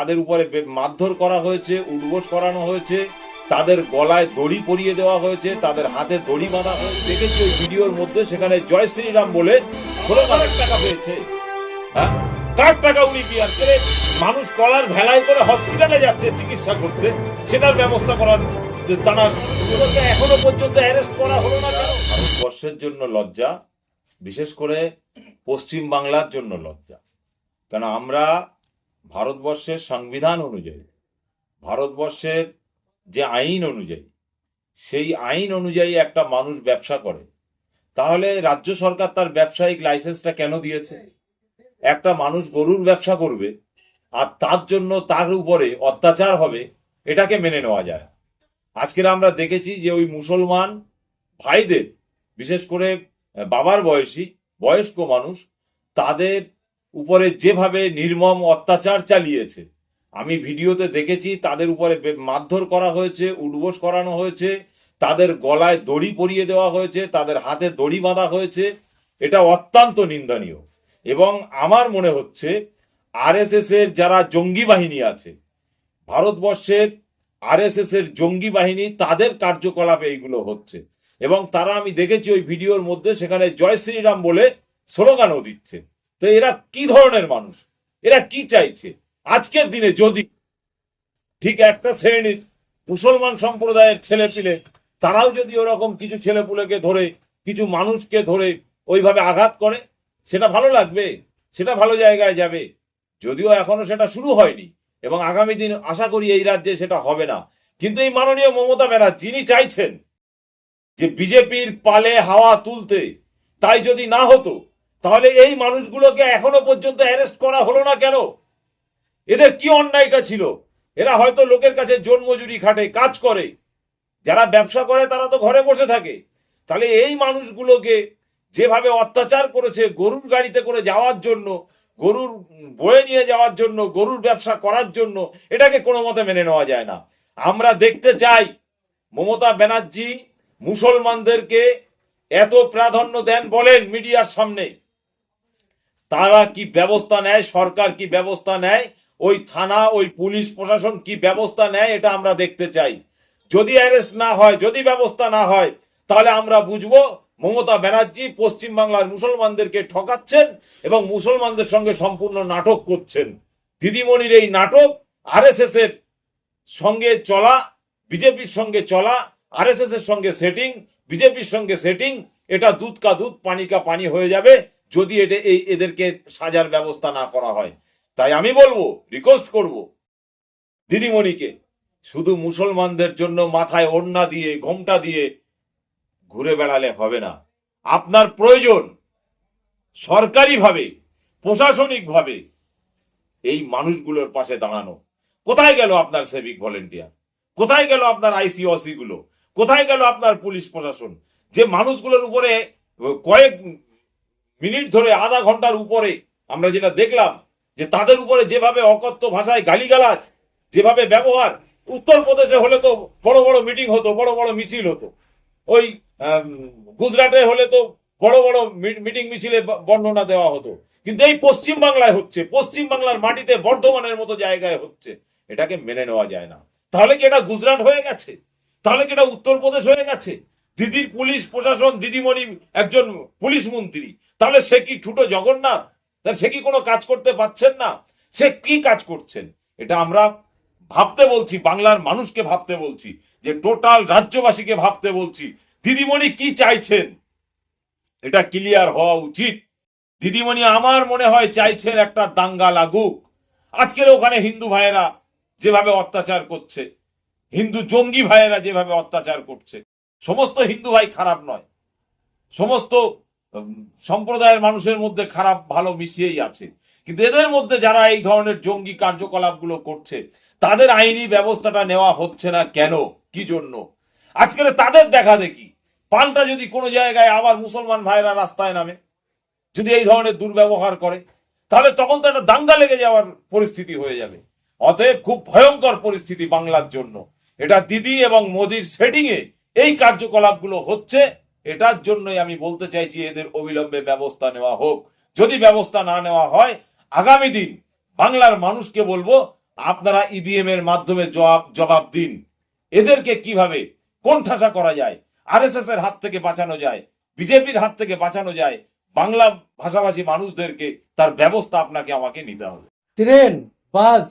তাদের উপরে মারধর করা হয়েছে, উঠবোস করানো হয়েছে, তাদের গলায় দড়ি পরিয়ে দেওয়া হয়েছে, তাদের হাতে দড়ি বাঁধা হয়েছে। দেখেছি ওই ভিডিওর মধ্যে সেখানে জয় শ্রীরাম বলে ষোলো লাখ টাকা পেয়েছে। হ্যাঁ? কার টাকা উনি বিয়ার করে? মানুষ কলার ভেলায় করে হসপিটালে যাচ্ছে চিকিৎসা করতে। সেটার ব্যবস্থা করার তারা এখনও পর্যন্ত অ্যারেস্ট করা হলো না ভারতবর্ষের জন্য লজ্জা, বিশেষ করে পশ্চিম বাংলার জন্য লজ্জা। কেন আমরা ভারতবর্ষের সংবিধান অনুযায়ী, ভারতবর্ষের যে আইন অনুযায়ী, সেই আইন অনুযায়ী একটা মানুষ ব্যবসা করে, তাহলে রাজ্য সরকার তার ব্যবসায়িক লাইসেন্সটা কেন দিয়েছে? একটা মানুষ গরুর ব্যবসা করবে আর তার জন্য তার উপরে অত্যাচার হবে, এটাকে মেনে নেওয়া যায়। আজকের আমরা দেখেছি যে ওই মুসলমান ভাইদের, বিশেষ করে বাবার বয়সী, বয়স্ক মানুষ, তাদের উপরে যেভাবে নির্মম অত্যাচার চালিয়েছে, আমি ভিডিওতে দেখেছি তাদের উপরে মারধর করা হয়েছে, উঠবোস করানো হয়েছে, তাদের গলায় দড়ি পরিয়ে দেওয়া হয়েছে, তাদের হাতে দড়ি বাঁধা হয়েছে। এটা অত্যন্ত নিন্দনীয়। এবং আমার মনে হচ্ছে আরএসএস এর যারা জঙ্গি বাহিনী আছে, ভারতবর্ষের আরএসএস এর জঙ্গি বাহিনী, তাদের কার্যকলাপে এইগুলো হচ্ছে। এবং তারা আমি দেখেছি ওই ভিডিওর মধ্যে, সেখানে জয় শ্রীরাম বলে স্লোগানও দিচ্ছে তো এরা কি ধরনের মানুষ? এরা কি চাইছে? আজকের দিনে যদি ঠিক একটা শ্রেণির মুসলমান সম্প্রদায়ের ছেলে পিলে তারাও যদি ওরকম কিছু ছেলেপুলেকে ধরে, কিছু মানুষকে ধরে ওইভাবে আঘাত করে, সেটা ভালো লাগবে, সেটা ভালো জায়গায় যাবে। যদিও এখনও সেটা শুরু হয়নি এবং আগামী দিন আশা করি এই রাজ্যে সেটা হবে না। কিন্তু এই মাননীয় মমতা ব্যানার্জি, যিনি চাইছেন যে বিজেপির পালে হাওয়া তুলতে, তাই যদি না হতো তাহলে এই মানুষগুলোকে এখনও পর্যন্ত অ্যারেস্ট করা হলো না কেন? এদের কি অন্যায়টা ছিল? এরা হয়তো লোকের কাছে জোন মজুরি খাটে, কাজ করে। যারা ব্যবসা করে, তারা তো ঘরে বসে থাকে। তাহলে এই মানুষগুলোকে যেভাবে অত্যাচার করেছে, গরুর গাড়িতে করে যাওয়ার জন্য, গরুর বয়ে নিয়ে যাওয়ার জন্য, গরুর ব্যবসা করার জন্য, এটাকে কোনো মতে মেনে নেওয়া যায় না। আমরা দেখতে চাই, মমতা ব্যানার্জি মুসলমানদেরকে এত প্রাধান্য দেন বলেন মিডিয়ার সামনে। তারা কি ব্যবস্থা নেয়? সরকার কি ব্যবস্থা নেয়? ওই থানা, ওই পুলিশ প্রশাসন কি ব্যবস্থা নেয়? এটা আমরা দেখতে চাই। যদি অ্যারেস্ট না হয়, যদি ব্যবস্থা না হয়, তাহলে আমরা বুঝব মমতা ব্যানার্জি পশ্চিমবাংলার মুসলমানদেরকে ঠকাচ্ছেন এবং মুসলমানদের সঙ্গে সম্পূর্ণ নাটক করছেন। দিদিমণির এই নাটক আরএসএস এর সঙ্গে চলা, বিজেপির সঙ্গে চলা আরএসএস এর সঙ্গে সেটিং বিজেপির সঙ্গে সেটিং এটা দুধ কা দুধ, পানি কা পানি হয়ে যাবে। যদি এটা এই এদেরকে সাজার ব্যবস্থা না করা হয়। তাই আমি বলব রিকোয়েস্ট করব দিদিমণিকে, শুধু মুসলমানদের জন্য মাথায় ওড়না দিয়ে, ঘোমটা দিয়ে ঘুরে বেড়ালে হবে না। আপনার প্রয়োজন সরকারিভাবে, প্রশাসনিকভাবে এই মানুষগুলোর পাশে দাঁড়ানো। কোথায় গেল আপনার সেভিক ভলেন্টিয়ার কোথায় গেল আপনার আইসিওসি গুলো? কোথায় গেল আপনার পুলিশ প্রশাসন? যে মানুষগুলোর উপরে কয়েক মিনিট ধরে আধা ঘণ্টার উপরে আমরা যেটা দেখলাম যে তাদের উপরে যেভাবে অকথ্য ভাষায় গালিগালাজ, যেভাবে ব্যবহার, উত্তরপ্রদেশে হলে তো বড় বড় মিটিং হতো, বড় বড় মিছিল হতো। ওই গুজরাটে হলে তো বড় বড় মিটিং মিছিলে বর্ণনা দেওয়া হতো। কিন্তু এই পশ্চিম বাংলায় হচ্ছে, পশ্চিম বাংলার মাটিতে বর্ধমানের মতো জায়গায় হচ্ছে, এটাকে মেনে নেওয়া যায় না। তাহলে কি এটা গুজরাট হয়ে গেছে? তাহলে কি এটা উত্তরপ্রদেশ হয়ে গেছে? দিদির পুলিশ প্রশাসন, দিদিমণি একজন পুলিশ মন্ত্রী। তাহলে সে কি ঠুটো জগন্নাথ? তা সে কি কোনো কাজ করতে পাচ্ছেন না? সে কি কাজ করছেন? এটা আমরা ভাবতে বলছি, বাংলার মানুষকে ভাবতে বলছি, যে টোটাল রাজ্যবাসীকে ভাবতে বলছি। দিদিমণি কি চাইছেন? এটা ক্লিয়ার হওয়া উচিত। দিদিমণি আমার মনে হয় চাইছেন একটা দাঙ্গা লাগুক। আজকের ওখানে হিন্দু ভাইয়েরা যেভাবে অত্যাচার করছে, হিন্দু জঙ্গি ভাইয়েরা যেভাবে অত্যাচার করছে সমস্ত হিন্দু ভাই খারাপ নয়। সমস্ত সম্প্রদায়ের মানুষের মধ্যে খারাপ, ভালো মিশিয়েই আছে। কিন্তু এদের মধ্যে যারা এই ধরনের জঙ্গি কার্যকলাপগুলো করছে, তাদের আইনি ব্যবস্থাটা নেওয়া হচ্ছে না কেন? কি জন্য? আজকের তাদের দেখা দেখি। পাল্টা যদি কোনো জায়গায় আবার মুসলমান ভাইরা রাস্তায় নামে, যদি এই ধরনের দুর্ব্যবহার করে, তাহলে তখন তো একটা দাঙ্গা লেগে যাওয়ার পরিস্থিতি হয়ে যাবে। অতএব খুব ভয়ঙ্কর পরিস্থিতি বাংলার জন্য। এটা দিদি এবং মোদির সেটিং এ এই কার্যকলাপগুলো হচ্ছে, এটার জন্যই আমি বলতে চাইছি এদের অবিলম্বে ব্যবস্থা নেওয়া হোক। যদি ব্যবস্থা না নেওয়া হয়, আগামী দিন বাংলার মানুষকে বলব, আপনারা ইভিএম এর মাধ্যমে জবাব জবাব দিন। এদেরকে কীভাবে কোন কোণঠাসা করা যায় আরএসএস এর হাত থেকে বাঁচানো যায়, বিজেপির হাত থেকে বাঁচানো যায়, বাংলা ভাষাভাষী মানুষদেরকে তার ব্যবস্থা আপনাকে, আমাকে নিতে হবে। ট্রেন, বাস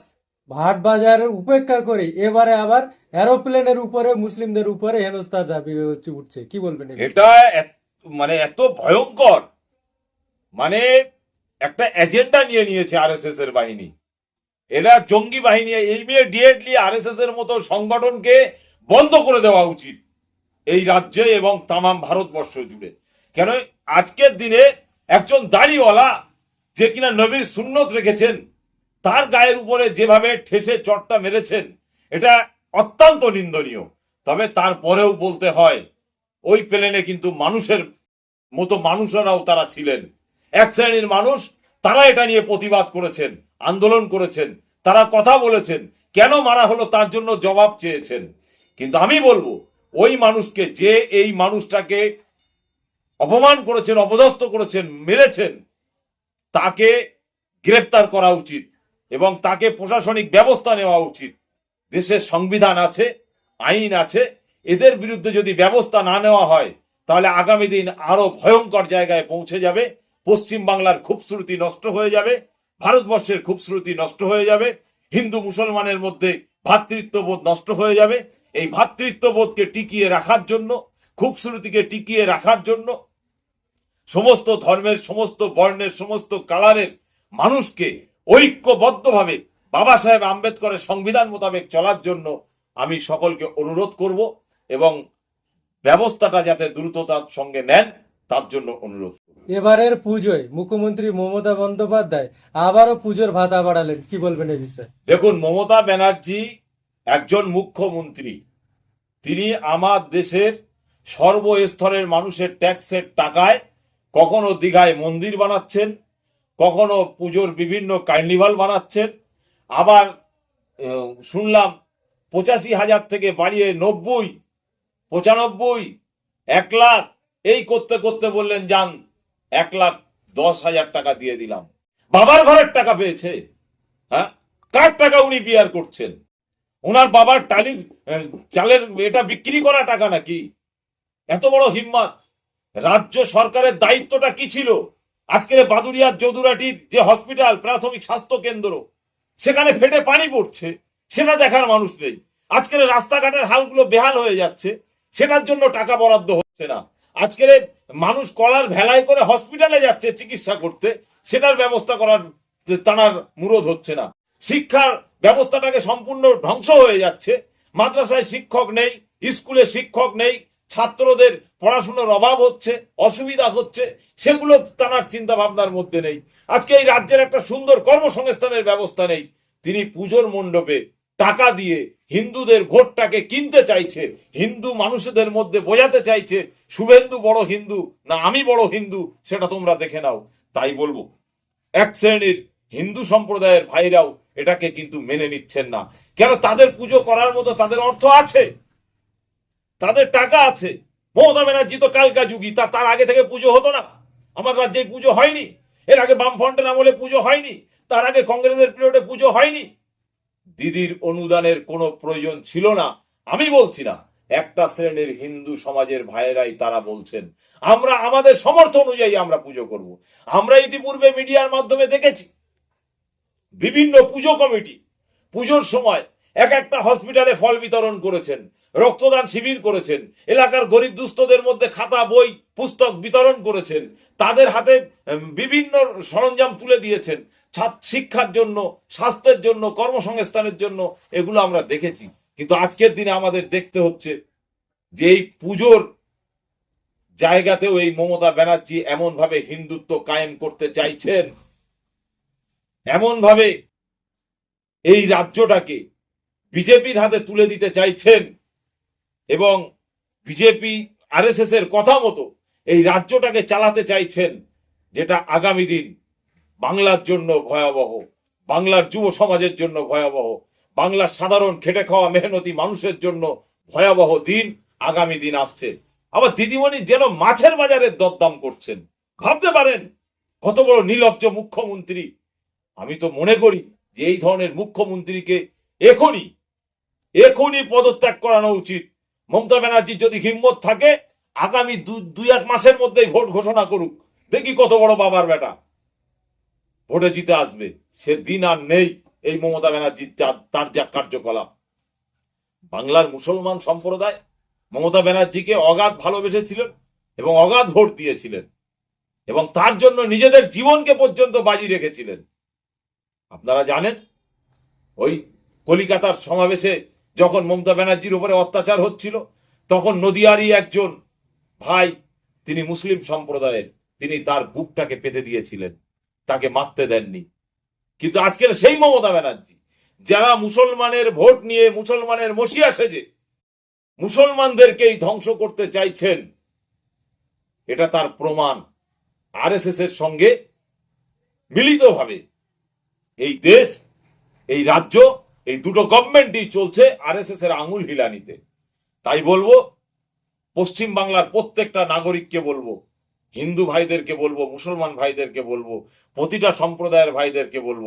ভাট বাজার উপেক্ষা করে এবারে আবার এরোপ্লেনের উপরে মুসলিমদের উপরে হেনস্থা দাবি হচ্ছে, উঠছে। কি বলবেন এটা মানে এত ভয়ঙ্কর। মানে একটা এজেন্ডা নিয়ে নিয়েছে আরএসএস এর বাহিনী। এরা জঙ্গি বাহিনী ইমিডিয়েটলি আরএসএস এর মতো সংগঠনকে বন্ধ করে দেওয়া উচিত এই রাজ্যে এবং তামাম ভারতবর্ষ জুড়ে। কেন আজকের দিনে একজন দাড়িওয়ালা যে কিনা নবীর সুন্নত রেখেছেন তার গায়ের উপরে যেভাবে ঠেসে চটটা মেরেছেন, এটা অত্যন্ত নিন্দনীয়। তবে তারপরেও বলতে হয়, ওই প্লেনে কিন্তু মানুষের মতো মানুষেরাও তারা ছিলেন। এক শ্রেণির মানুষ, তারা এটা নিয়ে প্রতিবাদ করেছেন, আন্দোলন করেছেন, তারা কথা বলেছেন, কেন মারা হলো তার জন্য জবাব চেয়েছেন। কিন্তু আমি বলব, ওই মানুষকে যে এই মানুষটাকে অপমান করেছেন, অপদস্থ করেছেন, মেরেছেন, তাকে গ্রেপ্তার করা উচিত। এবং তাকে প্রশাসনিক ব্যবস্থা নেওয়া উচিত। দেশের সংবিধান আছে, আইন আছে, এদের বিরুদ্ধে যদি ব্যবস্থা না নেওয়া হয়, তাহলে আগামী দিন আরও ভয়ঙ্কর জায়গায় পৌঁছে যাবে, পশ্চিম বাংলার খুবশ্রুতি নষ্ট হয়ে যাবে, ভারতবর্ষের খুবশ্রুতি নষ্ট হয়ে যাবে, হিন্দু মুসলমানের মধ্যে ভ্রাতৃত্ববোধ নষ্ট হয়ে যাবে। এই ভ্রাতৃত্ববোধকে টিকিয়ে রাখার জন্য খুবশ্রুতিকে টিকিয়ে রাখার জন্য সমস্ত ধর্মের, সমস্ত বর্ণের, সমস্ত কালারের মানুষকে ঐক্যবদ্ধভাবে বাবা সাহেব আম্বেদকরের সংবিধান মোতাবেক চলার জন্য আমি সকলকে অনুরোধ করব এবং ব্যবস্থাটা যাতে দ্রুততার সঙ্গে নেন তার জন্য অনুরোধ করব। এবারের পুজোয় মুখ্যমন্ত্রী মমতা বন্দ্যোপাধ্যায় আবারও পুজোর ভাতা বাড়ালেন। কি বলবেন এই বিষয়ে? দেখুন মমতা ব্যানার্জি একজন মুখ্যমন্ত্রী। তিনি আমার দেশের সর্বস্তরের মানুষের ট্যাক্সের টাকায় কখনো দীঘায় মন্দির বানাচ্ছেন কখনো পুজোর বিভিন্ন কার্নিভাল বানাচ্ছেন। আবার শুনলাম পঁচাশি হাজার থেকে বাড়িয়ে নব্বই, পঁচানব্বই, এক লাখ, এই করতে করতে বললেন, যান, এক লাখ দশ হাজার টাকা দিয়ে দিলাম। বাবার ঘরের টাকা পেয়েছে হ্যাঁ? কার টাকা উনি বিয়ার করছেন? ওনার বাবার টালির চালের, এটা বিক্রি করা টাকা নাকি? এত বড় হিম্মত। রাজ্য সরকারের দায়িত্বটা কি ছিল? আজকের বাদুড়িয়ার যদুরাটির যে হসপিটাল, প্রাথমিক স্বাস্থ্য কেন্দ্র, সেখানে ফেটে পানি পড়ছে, সেটা দেখার মানুষ নেই। আজকের রাস্তাঘাটের হালগুলো বেহাল হয়ে যাচ্ছে, সেটার জন্য টাকা বরাদ্দ হচ্ছে না। আজকের মানুষ কলার ভেলায় করে হসপিটালে যাচ্ছে চিকিৎসা করতে, সেটার ব্যবস্থা করার তানার মুরোধ হচ্ছে না। শিক্ষার ব্যবস্থাটাকে সম্পূর্ণ ধ্বংস হয়ে যাচ্ছে। মাদ্রাসায় শিক্ষক নেই, স্কুলে শিক্ষক নেই ছাত্রদের পড়াশোনার অভাব হচ্ছে, অসুবিধা হচ্ছে, সেগুলো তার চিন্তা ভাবনার মধ্যে নেই। আজকে এই রাজ্যের একটা সুন্দর কর্মসংস্থানের ব্যবস্থা নেই। তিনি পুজোর মণ্ডপে টাকা দিয়ে হিন্দুদের ভোটটাকে কিনতে চাইছে, হিন্দু মানুষদের মধ্যে বোঝাতে চাইছে, শুভেন্দু বড় হিন্দু না আমি বড় হিন্দু, সেটা তোমরা দেখে নাও। তাই বলব, এক শ্রেণির হিন্দু সম্প্রদায়ের ভাইরাও এটাকে কিন্তু মেনে নিচ্ছেন না। কেন তাদের পুজো করার মতো তাদের অর্থ আছে? তাদের টাকা আছে। মমতা ব্যানার্জি তো কালকা যুগী, তা তার আগে থেকে পুজো হতো না। আমার রাজ্যে পুজো হয়নি। এর আগে বামফ্রন্টের আমলে পুজো হয়নি। তার আগে কংগ্রেসের পিরিয়ডে পুজো হয়নি। দিদির অনুদানের কোনো প্রয়োজন ছিল না। আমি বলছি না, একটা শ্রেণির হিন্দু সমাজের ভাইয়েরাই তারা বলছেন, আমরা আমাদের সমর্থ অনুযায়ী আমরা পুজো করব। আমরা ইতিপূর্বে মিডিয়ার মাধ্যমে দেখেছি। বিভিন্ন পুজো কমিটি, পুজোর সময় এক একটা হসপিটালে ফল বিতরণ করেছেন, রক্তদান শিবির করেছেন, এলাকার গরিব দুস্থদের মধ্যে খাতা, বই, পুস্তক বিতরণ করেছেন, তাদের হাতে বিভিন্ন সরঞ্জাম তুলে দিয়েছেন শিক্ষার জন্য, স্বাস্থ্যের জন্য, কর্মসংস্থানের জন্য, এগুলো আমরা দেখেছি। কিন্তু আজকের দিনে আমাদের দেখতে হচ্ছে যে এই পুজোর জায়গাতেও এই মমতা ব্যানার্জি এমন ভাবে হিন্দুত্ব কায়েম করতে চাইছেন এমন ভাবে এই রাজ্যটাকে বিজেপির হাতে তুলে দিতে চাইছেন এবং বিজেপি আরএসএস এর কথা মতো এই রাজ্যটাকে চালাতে চাইছেন, যেটা আগামী দিন বাংলার জন্য ভয়াবহ, বাংলার যুব সমাজের জন্য ভয়াবহ, বাংলার সাধারণ খেটে খাওয়া মেহনতি মানুষের জন্য ভয়াবহ দিন আগামী দিন আসছে। আবার দিদিমণি যেন মাছের বাজারের দরদাম করছেন। ভাবতে পারেন, কত বড় নির্লজ্জ মুখ্যমন্ত্রী। আমি তো মনে করি যে এই ধরনের মুখ্যমন্ত্রীকে এখনই এখনই পদত্যাগ করানো উচিত। মমতা ব্যানার্জির যদি হিম্মত থাকে, আগামী দুই এক মাসের মধ্যেই ভোট ঘোষণা করুক। দেখি কত বড় বাবার বেটা। ভোটে জিতে আসবে। সে দিন আর নেই এই মমতা ব্যানার্জির তার যা কার্যকলাপ। বাংলার মুসলমান সম্প্রদায় মমতা ব্যানার্জিকে অগাধ ভালোবেসেছিলেন এবং অগাধ ভোট দিয়েছিলেন এবং তার জন্য নিজেদের জীবনকে পর্যন্ত বাজি রেখেছিলেন। আপনারা জানেন, ওই কলিকাতার সমাবেশে যখন মমতা ব্যানার্জির উপরে অত্যাচার হচ্ছিল, তখন নদিয়ারই একজন ভাই, তিনি মুসলিম সম্প্রদায়ের, তিনি তার বুকটাকে পেতে দিয়েছিলেন। তাকে মারতে দেননি। কিন্তু আজকের সেই মমতা ব্যানার্জি, যারা মুসলমানের ভোট নিয়ে মুসলমানের মসিয়া সেজে মুসলমানদেরকেই ধ্বংস করতে চাইছেন, এটা তার প্রমাণ। আরএসএস এর সঙ্গে মিলিতভাবে এই দেশ, এই রাজ্য এই দুটো গভর্নমেন্টই চলছে আরএসএস এর আঙুল হিলানিতে। তাই বলব, পশ্চিম বাংলার প্রত্যেকটা নাগরিককে বলব, হিন্দু ভাইদেরকে বলব, মুসলমান ভাইদেরকে বলব, প্রতিটা সম্প্রদায়ের ভাইদেরকে বলব,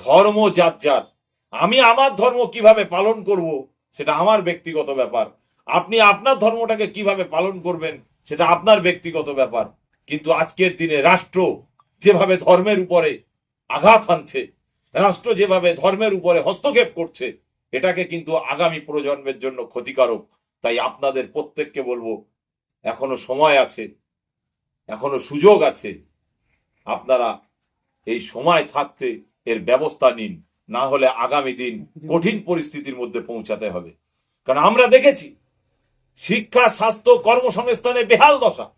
ধর্ম যার যার। আমি আমার ধর্ম কীভাবে পালন করব সেটা আমার ব্যক্তিগত ব্যাপার। আপনি আপনার ধর্মটাকে কীভাবে পালন করবেন সেটা আপনার ব্যক্তিগত ব্যাপার। কিন্তু আজকের দিনে রাষ্ট্র যেভাবে ধর্মের উপরে আঘাত হানছে রাষ্ট্র যেভাবে ধর্মের উপরে হস্তক্ষেপ করছে, এটাকে কিন্তু আগামী প্রজন্মের জন্য ক্ষতিকারক। তাই আপনাদের প্রত্যেককে বলব, এখনও সময় আছে, এখনও সুযোগ আছে, আপনারা এই সময় থাকতে এর ব্যবস্থা নিন। না হলে আগামী দিন কঠিন পরিস্থিতির মধ্যে পৌঁছাতে হবে। কারণ আমরা দেখেছি, শিক্ষা, স্বাস্থ্য, কর্মসংস্থানে বেহাল দশা।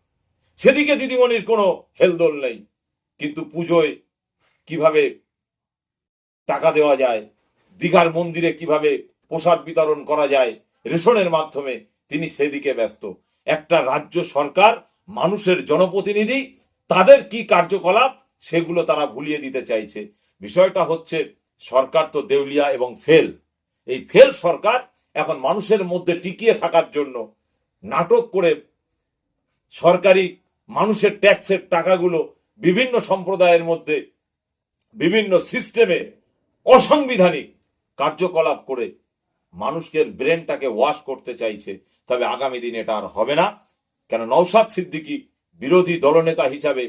সেদিকে দিদিমণির কোনো হেলদোল নেই। কিন্তু পুজোয় কীভাবে টাকা দেওয়া যায়, দীঘার মন্দিরে কীভাবে প্রসাদ বিতরণ করা যায়, রেশনের মাধ্যমে তিনি সেদিকে ব্যস্ত। একটা রাজ্য সরকার, মানুষের জনপ্রতিনিধি, তাদের কি কার্যকলাপ সেগুলো তারা ভুলিয়ে দিতে চাইছে। বিষয়টা হচ্ছে, সরকার তো দেউলিয়া এবং ফেল। এই ফেল সরকার এখন মানুষের মধ্যে টিকিয়ে থাকার জন্য নাটক করে সরকারি মানুষের ট্যাক্সের টাকাগুলো বিভিন্ন সম্প্রদায়ের মধ্যে বিভিন্ন সিস্টেমে অসাংবিধানিক কার্যকলাপ করে মানুষের ব্রেনটাকে ওয়াশ করতে চাইছে, তবে আগামী দিন এটা আর হবে না। কেন নৌসাদ সিদ্দিকী বিরোধী দলনেতা হিসাবে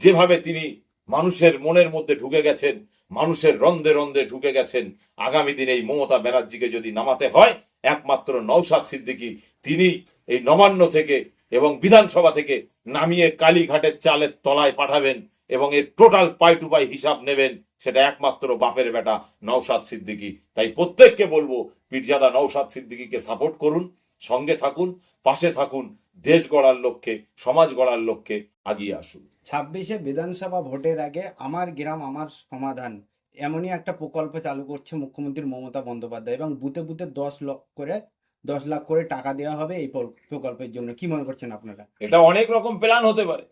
যেভাবে তিনি মানুষের মনের মধ্যে ঢুকে গেছেন, মানুষের রন্ধে রন্ধে ঢুকে গেছেন, আগামী দিনে এই মমতা ব্যানার্জিকে যদি নামাতে হয়, একমাত্র নৌসাদ সিদ্দিকী তিনি এই নবান্ন থেকে এবং বিধানসভা থেকে নামিয়ে কালীঘাটের চালের তলায় পাঠাবেন। এবং এর টোটাল পাই টু পাই হিসাব নেবেন সেটা একমাত্র বাপের বেটা নৌসাদ সিদ্দিকী। তাই প্রত্যেককে বলব পীরজাদা নৌসাদ সিদ্দিকীকে সাপোর্ট করুন সঙ্গে থাকুন পাশে থাকুন দেশ গড়ার লক্ষ্যে সমাজ গড়ার লক্ষ্যে আগিয়ে আসুন। ছাব্বিশে বিধানসভা ভোটের আগে আমার গ্রাম আমার সমাধান এমনই একটা প্রকল্প চালু করছে মুখ্যমন্ত্রী মমতা বন্দ্যোপাধ্যায় এবং বুথে বুথে দশ লক্ষ করে দশ লাখ করে টাকা দেওয়া হবে এই প্রকল্পের জন্য। কি মনে করছেন আপনারা? এটা অনেক রকম প্ল্যান হতে পারে।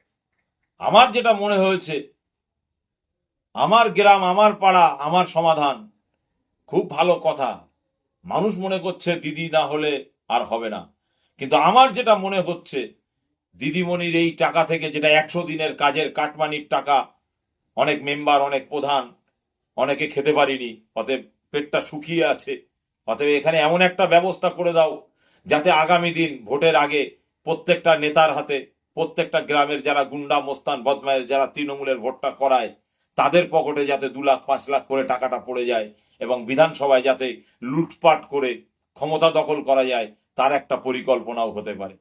আমার যেটা মনে হয়েছে, আমার গ্রাম, আমার পাড়া, আমার সমাধান, খুব ভালো কথা। মানুষ মনে করছে দিদি না হলে আর হবে না। কিন্তু আমার যেটা মনে হচ্ছে, দিদিমণির এই টাকা থেকে যেটা একশো দিনের কাজের কাটমানির টাকা, অনেক মেম্বার, অনেক প্রধান, অনেকে খেতে পারিনি, অতএব পেটটা শুকিয়ে আছে, অতএব এখানে এমন একটা ব্যবস্থা করে দাও, যাতে আগামী দিন, ভোটের আগে প্রত্যেকটা নেতার হাতে প্রত্যেকটা গ্রামের যারা গুন্ডা, মোস্তান বদমায়ের যারা তৃণমূলের ভোটটা করায়, তাদের পকেটে যাতে দু লাখ, পাঁচ লাখ করে টাকাটা পড়ে যায় এবং বিধানসভায় যাতে লুটপাট করে ক্ষমতা দখল করা যায়, তার একটা পরিকল্পনাও হতে পারে।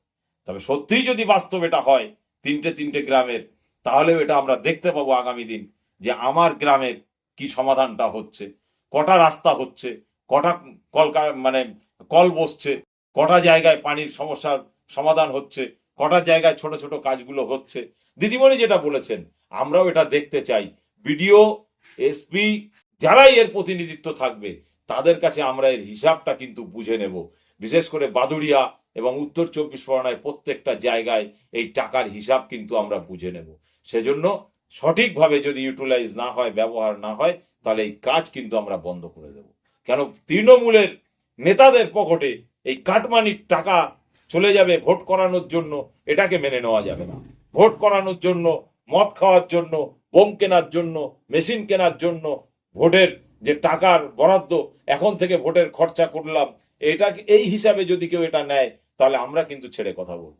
তবে সত্যিই যদি বাস্তব এটা হয় তিনটে তিনটে গ্রামের, তাহলেও এটা আমরা দেখতে পাবো আগামী দিন যে আমার গ্রামের কি সমাধানটা হচ্ছে। কটা রাস্তা হচ্ছে, কটা কলকা মানে কল বসছে, কটা জায়গায় পানির সমস্যার সমাধান হচ্ছে কটা জায়গায় ছোট ছোট কাজগুলো হচ্ছে। দিদিমণি যেটা বলেছেন, আমরাও এটা দেখতে চাই। বিডিও, এসপি যারাই এর প্রতিনিধিত্ব থাকবে, তাদের কাছে আমরা এর হিসাবটা কিন্তু বুঝে নেব। বিশেষ করে বাদুড়িয়া এবং উত্তর চব্বিশ পরগনায় প্রত্যেকটা জায়গায় এই টাকার হিসাব কিন্তু আমরা বুঝে নেব। সেজন্য সঠিকভাবে যদি ইউটিলাইজ না হয়, ব্যবহার না হয়, তাহলে এই কাজ কিন্তু আমরা বন্ধ করে দেব। কেন? তৃণমূলের নেতাদের পকেটে এই কাটমানির টাকা চলে যাবে ভোট করানোর জন্য, এটাকে মেনে নেওয়া যাবে না। ভোট করানোর জন্য, মদ খাওয়ার জন্য, বোম কেনার জন্য, মেশিন কেনার জন্য ভোটের যে টাকার বরাদ্দ, এখন থেকে ভোটের খরচা করলাম এটা এই হিসাবে যদি কেউ এটা নেয়, তাহলে আমরা কিন্তু ছেড়ে কথা বলব।